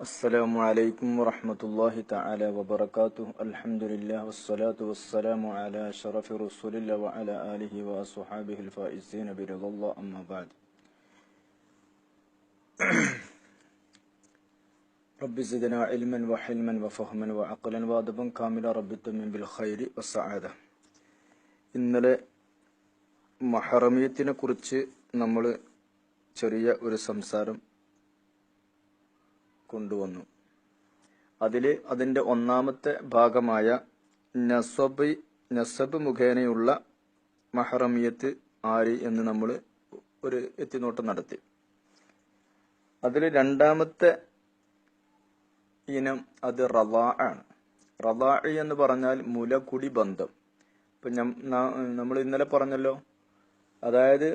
السلام عليكم ورحمة الله تعالى وبركاته الحمد لله والصلاة والسلام على شرف رسول الله وعلى آله وصحابه الفائزين برضا الله أما بعد رب زدنا علما وحلما وفهما وعقلا وادبا كاملا رب تمن بالخير والسعادة ഇന്നലെ മഹറമിയത്തിനെ കുറിച്ച് നമ്മൾ ചെറിയ ഒരു സംസാരം കൊണ്ടുവന്നു. അതിൽ അതിന്റെ ഒന്നാമത്തെ ഭാഗമായ നസബ് നസബ് മുഖേനയുള്ള മഹറമിയത്ത് ആര് എന്ന് നമ്മൾ ഒരു എത്തിനോട്ടം നടത്തി. അതിൽ രണ്ടാമത്തെ ഇനം അത് റവാ ആണ്. റവാ എന്ന് പറഞ്ഞാൽ മുലകുടി ബന്ധം. ഇപ്പം നമ്മൾ ഇന്നലെ പറഞ്ഞല്ലോ. അതായത്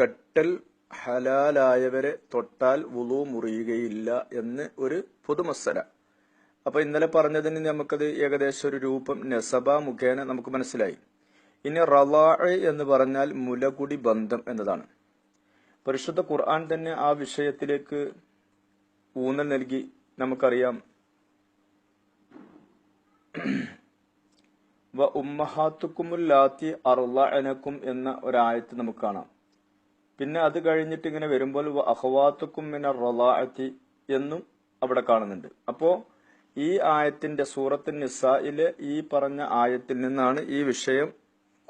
കെട്ടൽ ഹലാലായവരെ തൊട്ടാൽ വുളു മുറിയുകയില്ല എന്ന് ഒരു പൊതുമസല അപ്പൊ ഇന്നലെ പറഞ്ഞതിന് നമുക്കത് ഏകദേശം ഒരു രൂപം നെസബ മുഖേന നമുക്ക് മനസ്സിലായി. ഇനി റലാ എന്ന് പറഞ്ഞാൽ മുലകുടി ബന്ധം എന്നതാണ്. പരിശുദ്ധ ഖുർആൻ തന്നെ ആ വിഷയത്തിലേക്ക് ഊന്നൽ നൽകി നമുക്കറിയാം. വ ഉമ്മഹാത്തുക്കുമുല്ലാത്തി അറുളനക്കും എന്ന ഒരായത്ത് നമുക്ക് കാണാം. പിന്നെ അത് കഴിഞ്ഞിട്ട് ഇങ്ങനെ വരുമ്പോൾ അഹ്വാത്തുക്കും മിന റൊലാഅത്തി എന്നും അവിടെ കാണുന്നുണ്ട്. അപ്പോ ഈ ആയത്തിന്റെ സൂറത്ത് നിസായിലെ ഈ പറഞ്ഞ ആയത്തിൽ നിന്നാണ് ഈ വിഷയം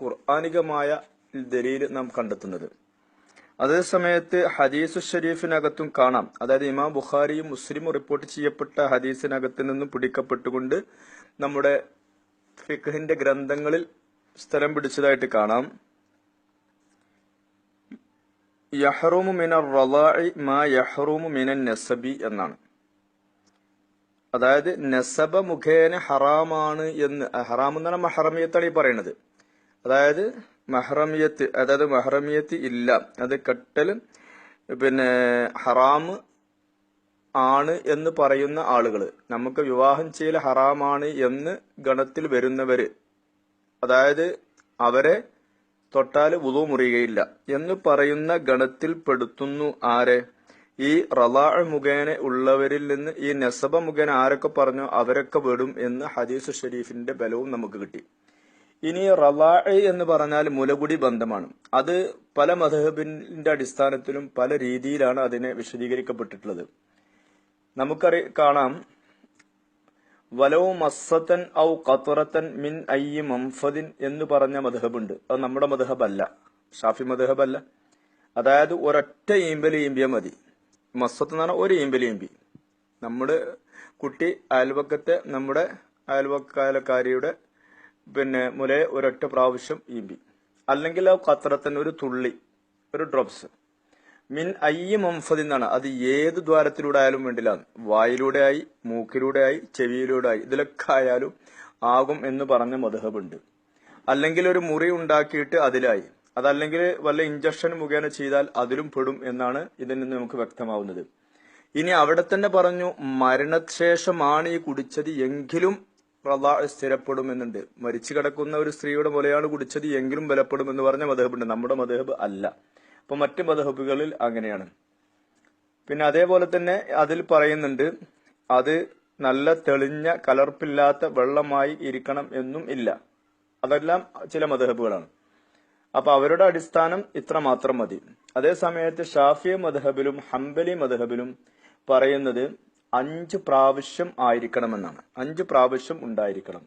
ഖുർആാനികമായ ദലീൽ നാം കണ്ടെത്തുന്നത്. അതേ സമയത്ത് ഹദീസു ഷരീഫിനകത്തും കാണാം. അതായത് ഇമാം ബുഖാരിയും മുസ്ലിമും റിപ്പോർട്ട് ചെയ്യപ്പെട്ട ഹദീസിനകത്ത് നിന്നും പിടിക്കപ്പെട്ടുകൊണ്ട് നമ്മുടെ ഫിഖിന്റെ ഗ്രന്ഥങ്ങളിൽ സ്ഥലം പിടിച്ചതായിട്ട് കാണാം. യഹ്റൂമു മിനർ റലാഇ മാ യഹ്റൂമു മിനൻ നസബി എന്നാണ്. അതായത് നസബ മുഖേന ഹറാമാണ് എന്ന് ഹറാം എന്നാണ് മഹറമിയത്താണ് ഈ പറയുന്നത്. അതായത് മഹ്റമിയത്ത് അതായത് മഹ്റമിയത്ത് ഇല്ല. അത് കെട്ടൽ പിന്നെ ഹറാം ആണ് എന്ന് പറയുന്ന ആളുകൾ നമുക്ക് വിവാഹം ചെയ്യൽ ഹറാമാണ് എന്ന് ഗണത്തിൽ വരുന്നവര്. അതായത് അവരെ തൊട്ടാൽ വുളു മുറിയുകയില്ല. എന്ന് പറയുന്ന ഗണത്തിൽ പെടുത്തുന്നു ആരെ? ഈ റലാ മുഖേന ഉള്ളവരിൽ നിന്ന് ഈ നെസബ മുഖേന ആരൊക്കെ പറഞ്ഞോ അവരൊക്കെ വിടും എന്ന് ഹദീസ് ഷെരീഫിന്റെ ബലവും നമുക്ക് കിട്ടി. ഇനി റലാ എന്ന് പറഞ്ഞാൽ മുലകുടി ബന്ധമാണ്. അത് പല മധഹബിന്റെ അടിസ്ഥാനത്തിലും പല രീതിയിലാണ് അതിനെ വിശദീകരിക്കപ്പെട്ടിട്ടുള്ളത്. നമുക്കറി കാണാം. വലോ മസ്സത്തൻ ഔ ഖത്തുറത്തൻ മിൻ അയ്യി മംഫദിൻ എന്ന് പറഞ്ഞ മധബുണ്ട് അത് നമ്മുടെ മധബല്ല ഷാഫി മധബല്ല അതായത് ഒരൊറ്റ ഈമ്പൽ ഈമ്പിയാൽ മതി. മസ്സത്ത് എന്ന് പറഞ്ഞാൽ ഒരു ഈമ്പൽ ഈമ്പി. നമ്മുടെ കുട്ടി അയൽവക്കത്തെ നമ്മുടെ അയൽവക്കാലക്കാരിയുടെ പിന്നെ മുലയെ ഒരൊറ്റ പ്രാവശ്യം ഈമ്പി. അല്ലെങ്കിൽ ആ ഖത്രത്തിന് ഒരു തുള്ളി ഒരു ഡ്രോപ്സ്. മിൻ അയ്യ മംഫദ് എന്നാണ് അത് ഏത് ദ്വാരത്തിലൂടെ ആയാലും വേണ്ടില്ല. വായിലൂടെ ആയി മൂക്കിലൂടെ ആയി ചെവിയിലൂടെ ആയി ഇതിലൊക്കെ ആയാലും ആകും എന്ന് പറഞ്ഞ മധുഹബുണ്ട്. അല്ലെങ്കിൽ ഒരു മുറി ഉണ്ടാക്കിയിട്ട് അതിലായി. അതല്ലെങ്കിൽ വല്ല ഇഞ്ചക്ഷൻ മുഖേന ചെയ്താൽ അതിലും പെടും എന്നാണ് ഇതിൽ നിന്ന് നമുക്ക് വ്യക്തമാവുന്നത്. ഇനി അവിടെ തന്നെ പറഞ്ഞു മരണശേഷമാണ് ഈ കുടിച്ചത് എങ്കിലും സ്ഥിരപ്പെടും എന്നുണ്ട് മരിച്ചു കിടക്കുന്ന ഒരു സ്ത്രീയുടെ മുലയാണ് കുടിച്ചത് എങ്കിലും ബലപ്പെടും എന്ന് പറഞ്ഞ മധുഹബുണ്ട്. നമ്മുടെ മധുഹബ് അല്ല. അപ്പൊ മറ്റ് മതഹബുകളിൽ അങ്ങനെയാണ്. പിന്നെ അതേപോലെ തന്നെ അതിൽ പറയുന്നുണ്ട് അത് നല്ല തെളിഞ്ഞ കലർപ്പില്ലാത്ത വെള്ളമായി ഇരിക്കണം എന്നും ഇല്ല. അതെല്ലാം ചില മതഹബുകളാണ് അപ്പൊ അവരുടെ അടിസ്ഥാനം ഇത്ര മാത്രം മതി. അതേ സമയത്ത് ഷാഫിയ മധഹബിലും ഹംബലി മധഹബിലും പറയുന്നത് അഞ്ച് പ്രാവശ്യം ആയിരിക്കണമെന്നാണ്. അഞ്ച് പ്രാവശ്യം ഉണ്ടായിരിക്കണം.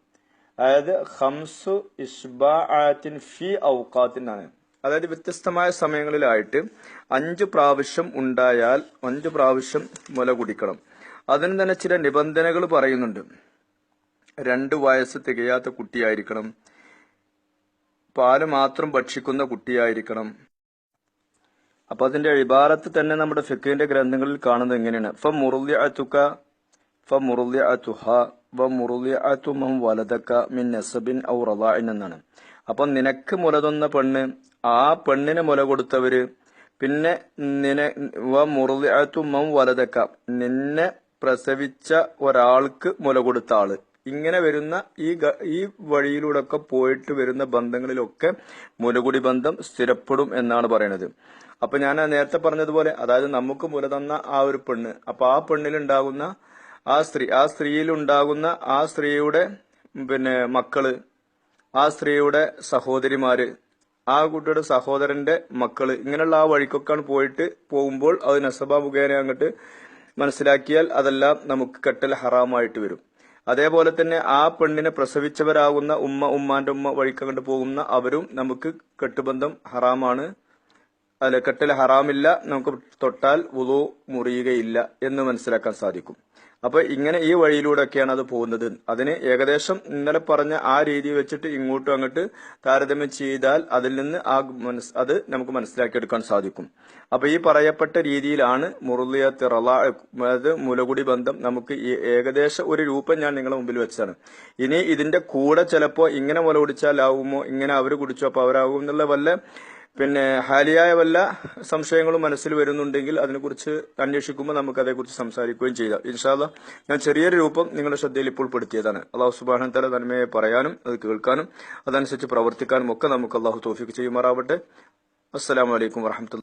അതായത് ഹംസു ഇഷ്ബാ ഫി ഔക്കാത്തിൻ ആണ്. അതായത് വ്യത്യസ്തമായ സമയങ്ങളിലായിട്ട് അഞ്ച് പ്രാവശ്യം ഉണ്ടായാൽ അഞ്ച് പ്രാവശ്യം മുല കുടിക്കണം. അതിന് തന്നെ ചില നിബന്ധനകൾ പറയുന്നുണ്ട്. രണ്ട് വയസ്സ് തികയാത്ത കുട്ടിയായിരിക്കണം. പാൽ മാത്രം ഭക്ഷിക്കുന്ന കുട്ടിയായിരിക്കണം. അപ്പൊ അതിന്റെ ഇബാറത്ത് തന്നെ നമ്മുടെ ഫിഖിന്റെ ഗ്രന്ഥങ്ങളിൽ കാണുന്നത് എങ്ങനെയാണ്? ഫ മുറുല്യ അത്തുക്ക ഫ മുറുല്യ അത്തുഹ വ മുറുല്യ അത്തുമം വലതക്ക മിൻ നസബിൻ ഔ റലാഇൻ എന്നാണ്. അപ്പൊ നിനക്ക് മുലതൊന്ന പെണ്ണ് ആ പെണ്ണിന് മുല കൊടുത്തവര് പിന്നെ നിന വ മുറുലിഅത്തു മം വലതക്ക നിന്നെ പ്രസവിച്ച ഒരാൾക്ക് മുല കൊടുത്ത ആൾ. ഇങ്ങനെ വരുന്ന ഈ ഈ വഴിയിലൂടെ ഒക്കെ പോയിട്ട് വരുന്ന ബന്ധങ്ങളിലൊക്കെ മുലകുടി ബന്ധം സ്ഥിരപ്പെടും എന്നാണ് പറയുന്നത് അപ്പൊ ഞാൻ നേരത്തെ പറഞ്ഞതുപോലെ അതായത് നമുക്ക് മുല തന്ന ആ ഒരു പെണ്ണ് അപ്പൊ ആ പെണ്ണിലുണ്ടാകുന്ന ആ സ്ത്രീ ആ സ്ത്രീയിലുണ്ടാകുന്ന ആ സ്ത്രീയുടെ പിന്നെ മക്കൾ ആ സ്ത്രീയുടെ സഹോദരിമാര് ആ കുട്ടിയുടെ സഹോദരന്റെ മക്കൾ ഇങ്ങനെയുള്ള ആ വഴിക്കൊക്കെയാണ് പോയിട്ട് പോകുമ്പോൾ അത് നസബ മുഖേന അങ്ങോട്ട് മനസ്സിലാക്കിയാൽ അതെല്ലാം നമുക്ക് കെട്ടൽ ഹറാമായിട്ട് വരും. അതേപോലെ തന്നെ ആ പെണ്ണിനെ പ്രസവിച്ചവരാകുന്ന ഉമ്മ ഉമ്മാന്റെ ഉമ്മ വഴിക്കങ്ങോട്ട് പോകുന്ന അവരും നമുക്ക് കെട്ടുബന്ധം ഹറാമാണ്. അല്ല കെട്ടൽ ഹറാമില്ല നമുക്ക് തൊട്ടാൽ വുളു മുറിയുകയില്ല എന്ന് മനസ്സിലാക്കാൻ സാധിക്കും. അപ്പൊ ഇങ്ങനെ ഈ വഴിയിലൂടെയൊക്കെയാണ് അത് പോകുന്നത്. അതിന് ഏകദേശം ഇന്നലെ പറഞ്ഞ ആ രീതി വെച്ചിട്ട് ഇങ്ങോട്ടും അങ്ങോട്ട് താരതമ്യം ചെയ്താൽ അതിൽ നിന്ന് ആ അത് നമുക്ക് മനസ്സിലാക്കിയെടുക്കാൻ സാധിക്കും. അപ്പൊ ഈ പറയപ്പെട്ട രീതിയിലാണ് മുറുലിയത്ത് റള അതായത് മുലകുടി ബന്ധം നമുക്ക് ഈ ഏകദേശ ഒരു രൂപം ഞാൻ നിങ്ങളുടെ മുമ്പിൽ വെച്ചാണ്. ഇനി ഇതിന്റെ കൂടെ ചിലപ്പോ ഇങ്ങനെ മുല കുടിച്ചാലാവുമോ ഇങ്ങനെ അവർ കുടിച്ചോ അപ്പൊ അവരാകും എന്നുള്ള വല്ല പിന്നെ ഹാലിയായ വല്ല സംശയങ്ങളും മനസ്സിൽ വരുന്നുണ്ടെങ്കിൽ അതിനെക്കുറിച്ച് അന്വേഷിക്കുമ്പോൾ നമുക്ക് അതേക്കുറിച്ച് സംസാരിക്കുകയും ചെയ്യാം. ഇൻഷാല്ല ഞാൻ ചെറിയൊരു രൂപം നിങ്ങളുടെ ശ്രദ്ധയിൽ ഇപ്പോൾ പെടുത്തിയതാണ്. അള്ളാഹു സുബാഹൻ തല നന്മയെ പറയാനും അത് കേൾക്കാനും അതനുസരിച്ച് പ്രവർത്തിക്കാനും ഒക്കെ നമുക്ക് അള്ളാഹു തോഫിക്ക് ചെയ്യുമാറാവട്ടെ. അസ്സലാമലൈക്കും വറഹമത്തുള്ള